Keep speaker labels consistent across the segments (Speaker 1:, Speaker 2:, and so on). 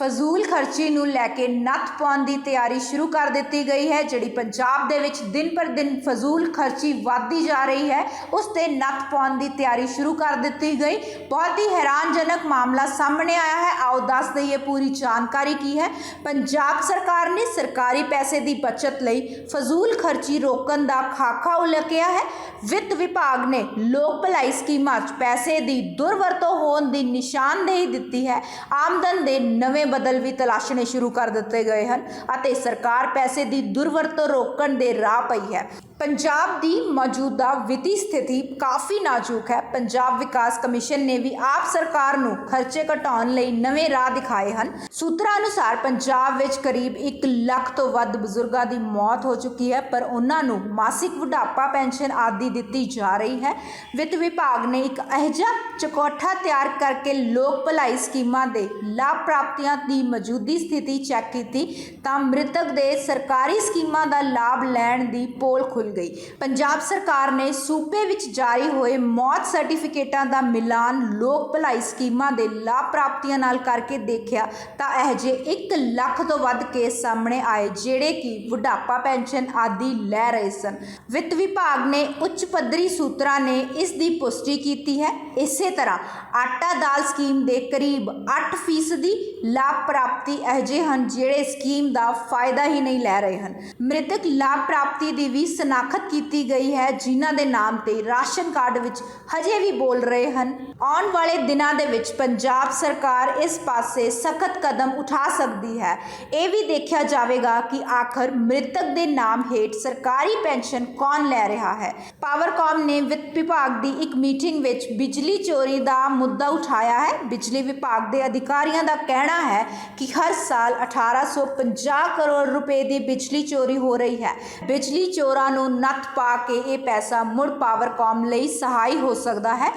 Speaker 1: ਫਜ਼ੂਲ ਖਰਚੀ ਨੂੰ ਲੈ ਕੇ ਨੱਥ ਪਾਉਣ ਦੀ ਤਿਆਰੀ ਸ਼ੁਰੂ ਕਰ ਦਿੱਤੀ ਗਈ ਹੈ, ਜਿਹੜੀ ਪੰਜਾਬ ਦੇ ਵਿੱਚ ਦਿਨ ਪਰ ਦਿਨ ਫਜ਼ੂਲ ਖਰਚੀ ਵੱਧਦੀ ਜਾ ਰਹੀ ਹੈ, ਉਸ ਤੇ ਨੱਥ ਪਾਉਣ ਦੀ ਤਿਆਰੀ ਸ਼ੁਰੂ ਕਰ ਦਿੱਤੀ ਗਈ। ਬਹੁਤ ਹੀ ਹੈਰਾਨਜਨਕ ਮਾਮਲਾ ਸਾਹਮਣੇ ਆਇਆ ਹੈ। ਆਓ ਦੱਸ ਦਈਏ ਪੂਰੀ ਜਾਣਕਾਰੀ ਕੀ ਹੈ। ਪੰਜਾਬ ਸਰਕਾਰ ਨੇ ਸਰਕਾਰੀ ਪੈਸੇ ਦੀ ਬਚਤ ਲਈ ਫਜ਼ੂਲ ਖਰਚੀ ਰੋਕਣ ਦਾ ਖਾਕਾ ਉਲਕਿਆ ਹੈ। ਵਿੱਤ ਵਿਭਾਗ ਨੇ ਲੋਕ ਭਲਾਈ ਸਕੀਮਾਂ 'ਚ ਪੈਸੇ ਦੀ ਦੁਰਵਰਤੋਂ ਹੋਣ ਦੀ ਨਿਸ਼ਾਨਦੇਹੀ ਦਿੱਤੀ ਹੈ। ਆਮਦਨ ਦੇ ਨਵੇਂ ਬਦਲ ਵੀ ਤਲਾਸ਼ਣੇ ਸ਼ੁਰੂ ਕਰ ਦਿੱਤੇ ਗਏ ਹਨ ਅਤੇ ਸਰਕਾਰ ਪੈਸੇ ਦੀ ਦੁਰਵਰਤੋਂ ਰੋਕਣ ਦੇ ਰਾਹ ਪਈ ਹੈ। ਪੰਜਾਬ ਦੀ ਮੌਜੂਦਾ ਵਿੱਤੀ ਸਥਿਤੀ ਕਾਫੀ ਨਾਜ਼ੁਕ ਹੈ। ਪੰਜਾਬ ਵਿਕਾਸ ਕਮਿਸ਼ਨ ਨੇ ਵੀ ਆਪ ਸਰਕਾਰ ਨੂੰ ਖਰਚੇ ਘਟਾਉਣ ਲਈ ਨਵੇਂ ਰਾਹ ਦਿਖਾਏ ਹਨ। ਸੂਤਰਾਂ ਅਨੁਸਾਰ ਪੰਜਾਬ ਵਿੱਚ ਕਰੀਬ 1 ਲੱਖ ਤੋਂ ਵੱਧ ਬਜ਼ੁਰਗਾਂ ਦੀ ਮੌਤ ਹੋ ਚੁੱਕੀ ਹੈ, ਪਰ ਉਹਨਾਂ ਨੂੰ ਮਾਸਿਕ ਬੁਢਾਪਾ ਪੈਨਸ਼ਨ ਆਦਿ ਦਿੱਤੀ ਜਾ ਰਹੀ ਹੈ। ਵਿੱਤ ਵਿਭਾਗ ਨੇ ਇੱਕ ਅਹਿਜਾ ਚਕੋਠਾ ਤਿਆਰ ਕਰਕੇ ਲੋਕ ਭਲਾਈ ਸਕੀਮਾਂ ਦੇ ਲਾਭ ਪ੍ਰਾਪਤੀਆਂ ਦੀ ਮੌਜੂਦੀ ਸਥਿਤੀ ਚੈੱਕ ਕੀਤੀ ਤਾਂ ਮ੍ਰਿਤਕ ਦੇ ਸਰਕਾਰੀ ਸਕੀਮਾਂ ਦਾ ਲਾਭ ਲੈਣ ਦੀ ਪੋਲ ਖੁੱਲ ਗਈ। ਪੰਜਾਬ ਸਰਕਾਰ ਨੇ ਸੂਬੇ ਵਿੱਚ ਜਾਰੀ ਹੋਏ ਮੌਤ ਸਰਟੀਫਿਕੇਟਾਂ ਦਾ ਮਿਲਾਨ ਲੋਕ ਭਲਾਈ ਸਕੀਮਾਂ ਦੇ ਲਾਭ ਪ੍ਰਾਪਤੀਆਂ ਨਾਲ ਕਰਕੇ ਦੇਖਿਆ ਤਾਂ ਇਹ ਜੇ 1 ਲੱਖ ਤੋਂ ਵੱਧ ਕੇਸ ਸਾਹਮਣੇ ਆਏ, ਜਿਹੜੇ ਕਿ ਬੁਢਾਪਾ ਪੈਨਸ਼ਨ ਆਦਿ ਲੈ ਰਹੇ ਸਨ। ਵਿੱਤ ਵਿਭਾਗ ਨੇ ਉੱਚ ਪੱਧਰੀ ਸੂਤਰਾਂ ਨੇ ਇਸ ਦੀ ਪੁਸ਼ਟੀ ਕੀਤੀ ਹੈ। ਇਸੇ ਤਰ੍ਹਾਂ ਆਟਾ ਦਾਲ ਸਕੀਮ ਦੇ ਕਰੀਬ 8% ਲਾਭ ਪ੍ਰਾਪਤੀ ਅਜਿਹੇ ਹਨ, ਜਿਹੜੇ ਸਕੀਮ ਦਾ ਫਾਇਦਾ ਹੀ ਨਹੀਂ ਲੈ ਰਹੇ ਹਨ। ਮ੍ਰਿਤਕ ਲਾਭ ਪ੍ਰਾਪਤੀ ਦੀ ਵੀ ਸਨਾਖਤ ਕੀਤੀ ਗਈ ਹੈ, ਜਿਨ੍ਹਾਂ ਦੇ ਨਾਮ ਤੇ ਰਾਸ਼ਨ ਕਾਰਡ ਵਿੱਚ ਹਜੇ ਵੀ ਬੋਲ ਰਹੇ ਹਨ। ਆਉਣ ਵਾਲੇ ਦਿਨਾਂ ਦੇ ਵਿੱਚ ਪੰਜਾਬ ਸਰਕਾਰ ਇਸ ਪਾਸੇ ਸਖਤ ਕਦਮ ਉਠਾ ਸਕਦੀ ਹੈ। ਇਹ ਵੀ ਦੇਖਿਆ ਜਾਵੇਗਾ ਕਿ ਆਖਰ ਮ੍ਰਿਤਕ ਦੇ ਨਾਮ ਹੇਠ ਸਰਕਾਰੀ ਪੈਨਸ਼ਨ ਕੌਣ ਲੈ ਰਿਹਾ ਹੈ। ਪਾਵਰਕਾਮ ਨੇ ਵਿੱਤ ਵਿਭਾਗ ਦੀ ਇੱਕ ਮੀਟਿੰਗ ਵਿੱਚ ਬਿਜਲੀ ਚੋਰੀ ਦਾ ਮੁੱਦਾ ਉਠਾਇਆ ਹੈ। ਬਿਜਲੀ ਵਿਭਾਗ ਦੇ ਅਧਿਕਾਰੀਆਂ ਦਾ ਕਹਿਣਾ ਹੈ ਕਿ ਹਰ ਸਾਲ 1850 ਕਰੋੜ ਰੁਪਏ ਦੀ ਬਿਜਲੀ ਚੋਰੀ ਹੋ ਰਹੀ ਹੈ। ਬਿਜਲੀ ਚੋਰਾਂ ਨੂੰ ਨੱਥ ਪਾ ਕੇ ਇਹ ਪੈਸਾ ਮੁੜ ਪਾਵਰਕਾਮ ਲਈ ਸਹਾਈ ਹੋ ਸਕਦਾ ਹੈ।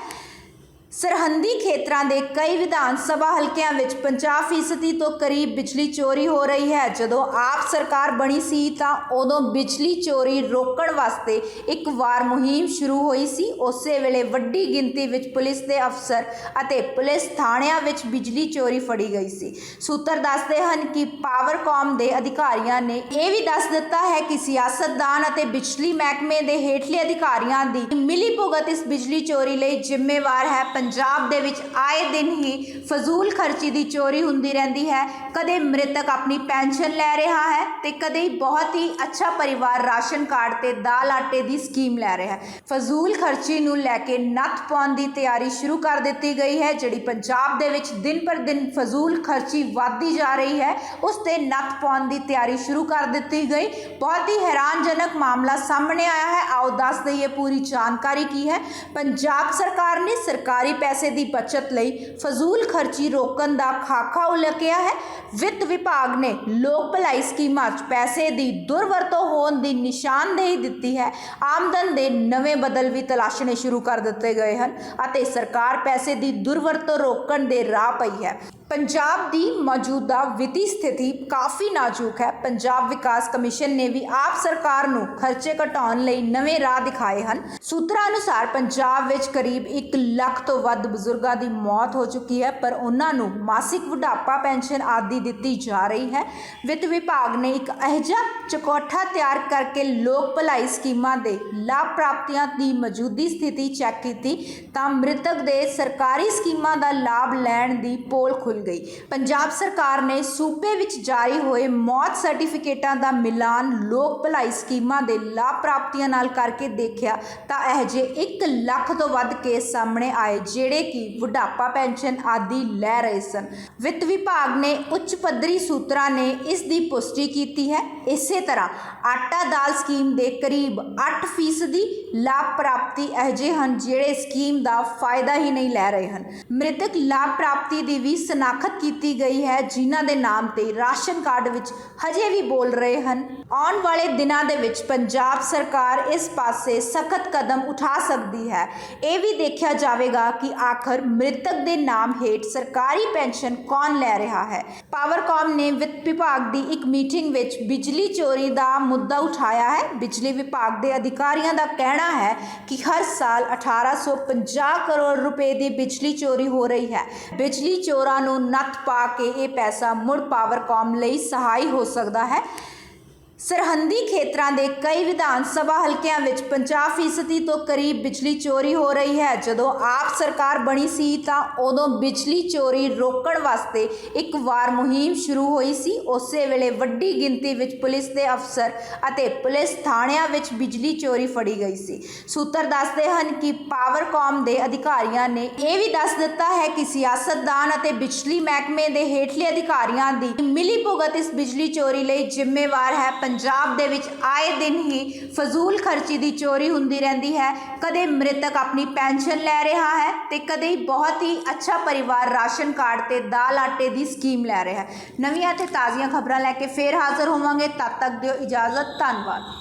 Speaker 1: ਸਰਹੰਦੀ ਖੇਤਰਾਂ ਦੇ ਕਈ ਵਿਧਾਨ ਸਭਾ ਹਲਕਿਆਂ ਵਿੱਚ 50% ਤੋਂ ਕਰੀਬ ਬਿਜਲੀ ਚੋਰੀ ਹੋ ਰਹੀ ਹੈ। ਜਦੋਂ ਆਪ ਸਰਕਾਰ ਬਣੀ ਸੀ ਤਾਂ ਉਦੋਂ ਬਿਜਲੀ ਚੋਰੀ ਰੋਕਣ ਵਾਸਤੇ ਇੱਕ ਵਾਰ ਮੁਹਿੰਮ ਸ਼ੁਰੂ ਹੋਈ ਸੀ। ਉਸੇ ਵੇਲੇ ਵੱਡੀ ਗਿਣਤੀ ਵਿੱਚ ਪੁਲਿਸ ਦੇ ਅਫਸਰ ਅਤੇ ਪੁਲਿਸ ਥਾਣਿਆਂ ਵਿੱਚ ਬਿਜਲੀ ਚੋਰੀ ਫੜੀ ਗਈ ਸੀ। ਸੂਤਰ ਦੱਸਦੇ ਹਨ ਕਿ ਪਾਵਰਕਾਮ ਦੇ ਅਧਿਕਾਰੀਆਂ ਨੇ ਇਹ ਵੀ ਦੱਸ ਦਿੱਤਾ ਹੈ ਕਿ ਸਿਆਸਤਦਾਨ ਅਤੇ ਬਿਜਲੀ ਮਹਿਕਮੇ ਦੇ ਹੇਠਲੇ ਅਧਿਕਾਰੀਆਂ ਦੀ ਮਿਲੀ ਭੁਗਤ ਇਸ ਬਿਜਲੀ ਚੋਰੀ ਲਈ ਜ਼ਿੰਮੇਵਾਰ ਹੈ। ਪੰਜਾਬ ਦੇ ਵਿੱਚ ਆਏ ਦਿਨ ਹੀ ਫਜ਼ੂਲ ਖਰਚੀ ਦੀ ਚੋਰੀ ਹੁੰਦੀ ਰਹਿੰਦੀ ਹੈ। ਕਦੇ ਮ੍ਰਿਤਕ ਆਪਣੀ ਪੈਨਸ਼ਨ ਲੈ ਰਿਹਾ ਹੈ ਤੇ ਕਦੇ ਬਹੁਤ ਹੀ ਅੱਛਾ ਪਰਿਵਾਰ ਰਾਸ਼ਨ ਕਾਰਡ ਤੇ ਦਾਲ ਆਟੇ ਦੀ ਸਕੀਮ ਲੈ ਰਿਹਾ ਹੈ। ਫਜ਼ੂਲ ਖਰਚੀ ਨੂੰ ਲੈ ਕੇ ਨੱਥ ਪਾਉਣ ਦੀ ਤਿਆਰੀ ਸ਼ੁਰੂ ਕਰ ਦਿੱਤੀ ਗਈ ਹੈ, ਜਿਹੜੀ ਪੰਜਾਬ ਦੇ ਵਿੱਚ ਦਿਨ ਪਰ ਦਿਨ ਫਜ਼ੂਲ ਖਰਚੀ ਵੱਧਦੀ ਜਾ ਰਹੀ ਹੈ, ਉਸ ਤੇ ਨੱਥ ਪਾਉਣ ਦੀ ਤਿਆਰੀ ਸ਼ੁਰੂ ਕਰ ਦਿੱਤੀ ਗਈ। ਬਹੁਤ ਹੀ ਹੈਰਾਨਜਨਕ ਮਾਮਲਾ ਸਾਹਮਣੇ ਆਇਆ ਹੈ। ਆਓ ਦੱਸ ਦਈਏ ਪੂਰੀ ਜਾਣਕਾਰੀ ਕੀ ਹੈ। ਪੰਜਾਬ ਸਰਕਾਰ ਨੇ ਸਰਕਾਰੀ ਪੈਸੇ ਦੀ ਬਚਤ ਲਈ ਫਜ਼ੂਲ ਖਰਚੀ ਰੋਕਣ ਦਾ ਖਾਕਾ ਉਲਕਿਆ ਹੈ। ਵਿੱਤ ਵਿਭਾਗ ਨੇ ਲੋਕ ਭਲਾਈ ਸਕੀਮਾਂ 'ਚ ਪੈਸੇ ਦੀ ਦੁਰਵਰਤੋਂ ਹੋਣ ਦੀ ਨਿਸ਼ਾਨਦੇਹੀ ਦਿੱਤੀ ਹੈ। ਆਮਦਨ ਦੇ ਨਵੇਂ ਬਦਲ ਵੀ ਤਲਾਸ਼ਣੇ ਸ਼ੁਰੂ ਕਰ ਦਿੱਤੇ ਗਏ ਹਨ ਅਤੇ ਸਰਕਾਰ ਪੈਸੇ ਦੀ ਦੁਰਵਰਤੋਂ ਰੋਕਣ ਦੇ ਰਾਹ ਪਈ ਹੈ। ਪੰਜਾਬ ਦੀ ਮੌਜੂਦਾ ਵਿੱਤੀ ਸਥਿਤੀ ਕਾਫੀ ਨਾਜ਼ੁਕ ਹੈ। ਪੰਜਾਬ ਵਿਕਾਸ ਕਮਿਸ਼ਨ ਨੇ ਵੀ ਆਪ ਸਰਕਾਰ ਨੂੰ ਖਰਚੇ ਘਟਾਉਣ ਲਈ ਨਵੇਂ ਰਾਹ ਦਿਖਾਏ ਹਨ। ਸੂਤਰਾਂ ਅਨੁਸਾਰ ਪੰਜਾਬ ਵਿੱਚ ਕਰੀਬ 1 ਲੱਖ ਤੋਂ ਵੱਧ ਬਜ਼ੁਰਗਾਂ ਦੀ ਮੌਤ ਹੋ ਚੁੱਕੀ ਹੈ, ਪਰ ਉਹਨਾਂ ਨੂੰ ਮਾਸਿਕ ਬੁਢਾਪਾ ਪੈਨਸ਼ਨ ਆਦਿ ਦਿੱਤੀ ਜਾ ਰਹੀ ਹੈ। ਵਿੱਤ ਵਿਭਾਗ ਨੇ ਇੱਕ ਅਹਿਜਾ ਚਕੋਠਾ ਤਿਆਰ ਕਰਕੇ ਲੋਕ ਭਲਾਈ ਸਕੀਮਾਂ ਦੇ ਲਾਭ ਪ੍ਰਾਪਤੀਆਂ ਦੀ ਮੌਜੂਦੀ ਸਥਿਤੀ ਚੈੱਕ ਕੀਤੀ ਤਾਂ ਮ੍ਰਿਤਕ ਦੇ ਸਰਕਾਰੀ ਸਕੀਮਾਂ ਦਾ ਲਾਭ ਲੈਣ ਦੀ ਪੋਲ ਖੁੱਲ ਗਈ। ਪੰਜਾਬ ਸਰਕਾਰ ਨੇ ਸੂਬੇ ਵਿੱਚ ਜਾਰੀ ਹੋਏ ਮੌਤ ਸਰਟੀਫਿਕੇਟਾਂ ਦਾ ਮਿਲਾਨ ਲੋਕ ਭਲਾਈ ਸਕੀਮਾਂ ਦੇ ਲਾਭ ਪ੍ਰਾਪਤੀਆਂ ਨਾਲ ਕਰਕੇ ਦੇਖਿਆ ਤਾਂ ਇਹ ਜੇ 1 ਲੱਖ ਤੋਂ ਵੱਧ ਕੇਸ ਸਾਹਮਣੇ ਆਏ ਜਿਹੜੇ ਕਿ ਬੁਢਾਪਾ ਪੈਨਸ਼ਨ ਆਦਿ ਲੈ ਰਹੇ ਸਨ। ਵਿੱਤ ਵਿਭਾਗ ਨੇ ਉੱਚ ਪੱਧਰੀ ਸੂਤਰਾਂ ਨੇ ਇਸ ਦੀ ਪੁਸ਼ਟੀ ਕੀਤੀ ਹੈ। ਇਸੇ ਤਰ੍ਹਾਂ ਆਟਾ ਦਾਲ ਸਕੀਮ ਦੇ ਕਰੀਬ 8% ਲਾਭ ਪ੍ਰਾਪਤੀ ਅਜਿਹੇ ਹਨ ਜਿਹੜੇ ਸਕੀਮ ਦਾ ਫਾਇਦਾ ਹੀ ਨਹੀਂ ਲੈ ਰਹੇ ਹਨ। ਮ੍ਰਿਤਕ ਲਾਭ ਪ੍ਰਾਪਤੀ ਦੀ ਵੀ ਸਨਾਖਤ ਕੀਤੀ ਗਈ ਹੈ, ਜਿਨ੍ਹਾਂ ਦੇ ਨਾਮ ਤੇ ਰਾਸ਼ਨ ਕਾਰਡ ਵਿੱਚ ਹਜੇ ਵੀ ਬੋਲ ਰਹੇ ਹਨ। ਆਉਣ ਵਾਲੇ ਦਿਨਾਂ ਦੇ ਵਿੱਚ ਪੰਜਾਬ ਸਰਕਾਰ ਇਸ ਪਾਸੇ ਸਖਤ ਕਦਮ ਉਠਾ ਸਕਦੀ ਹੈ। ਇਹ ਵੀ ਦੇਖਿਆ ਜਾਵੇਗਾ ਕਿ ਆਖਰ ਮ੍ਰਿਤਕ ਦੇ ਨਾਮ ਹੇਠ ਸਰਕਾਰੀ ਪੈਨਸ਼ਨ ਕੌਣ ਲੈ ਰਿਹਾ ਹੈ? ਪਾਵਰਕਾਮ ਨੇ ਵਿੱਤ ਵਿਭਾਗ ਦੀ ਇੱਕ ਮੀਟਿੰਗ ਵਿੱਚ ਬਿਜਲੀ ਚੋਰੀ ਦਾ ਮੁੱਦਾ ਉਠਾਇਆ ਹੈ। ਬਿਜਲੀ ਵਿਭਾਗ ਦੇ ਅਧਿਕਾਰੀਆਂ ਦਾ ਕਹਿਣਾ ਹੈ ਕਿ ਹਰ ਸਾਲ 1850 ਕਰੋੜ ਰੁਪਏ ਦੀ ਬਿਜਲੀ ਚੋਰੀ ਹੋ ਰਹੀ ਹੈ। ਬਿਜਲੀ ਚੋਰਾਂ ਨੂੰ ਨੱਥ ਪਾ ਕੇ ਇਹ ਪੈਸਾ ਮੁੜ ਪਾਵਰਕਾਮ ਲਈ ਸਹਾਈ ਹੋ ਸਕਦਾ ਹੈ। ਸਰਹੰਦੀ ਖੇਤਰਾਂ ਦੇ ਕਈ ਵਿਧਾਨ ਸਭਾ ਹਲਕਿਆਂ ਵਿੱਚ 50% ਤੋਂ ਕਰੀਬ ਬਿਜਲੀ ਚੋਰੀ ਹੋ ਰਹੀ ਹੈ। ਜਦੋਂ ਆਪ ਸਰਕਾਰ ਬਣੀ ਸੀ ਤਾਂ ਉਦੋਂ ਬਿਜਲੀ ਚੋਰੀ ਰੋਕਣ ਵਾਸਤੇ ਇੱਕ ਵਾਰ ਮੁਹਿੰਮ ਸ਼ੁਰੂ ਹੋਈ ਸੀ। ਉਸੇ ਵੇਲੇ ਵੱਡੀ ਗਿਣਤੀ ਵਿੱਚ ਪੁਲਿਸ ਦੇ ਅਫਸਰ ਅਤੇ ਪੁਲਿਸ ਥਾਣਿਆਂ ਵਿੱਚ ਬਿਜਲੀ ਚੋਰੀ ਫੜੀ ਗਈ ਸੀ। ਸੂਤਰ ਦੱਸਦੇ ਹਨ ਕਿ ਪਾਵਰਕਾਮ ਦੇ ਅਧਿਕਾਰੀਆਂ ਨੇ ਇਹ ਵੀ ਦੱਸ ਦਿੱਤਾ ਹੈ ਕਿ ਸਿਆਸਤਦਾਨ ਅਤੇ ਬਿਜਲੀ ਮਹਿਕਮੇ ਦੇ ਹੇਠਲੇ ਅਧਿਕਾਰੀਆਂ ਦੀ ਮਿਲੀ ਭੁਗਤ ਇਸ ਬਿਜਲੀ ਚੋਰੀ ਲਈ ਜ਼ਿੰਮੇਵਾਰ ਹੈ। ਪੰਜਾਬ ਦੇ ਵਿੱਚ ਆਏ ਦਿਨ ਹੀ ਫਜ਼ੂਲ ਖਰਚੀ ਦੀ ਚੋਰੀ ਹੁੰਦੀ ਰਹਿੰਦੀ ਹੈ। ਕਦੇ ਮ੍ਰਿਤਕ ਆਪਣੀ ਪੈਨਸ਼ਨ ਲੈ ਰਿਹਾ ਹੈ ਤੇ ਕਦੇ ਬਹੁਤ ਹੀ ਅੱਛਾ ਪਰਿਵਾਰ ਰਾਸ਼ਨ ਕਾਰਡ ਤੇ ਦਾਲ ਆਟੇ ਦੀ ਸਕੀਮ ਲੈ ਰਿਹਾ ਹੈ। ਨਵੀਆਂ ਤੇ ਤਾਜ਼ੀਆਂ ਖਬਰਾਂ ਲੈ ਕੇ ਫੇਰ ਹਾਜ਼ਰ ਹੋਵਾਂਗੇ। ਤਦ ਤੱਕ ਦਿਓ ਇਜਾਜ਼ਤ। ਧੰਨਵਾਦ।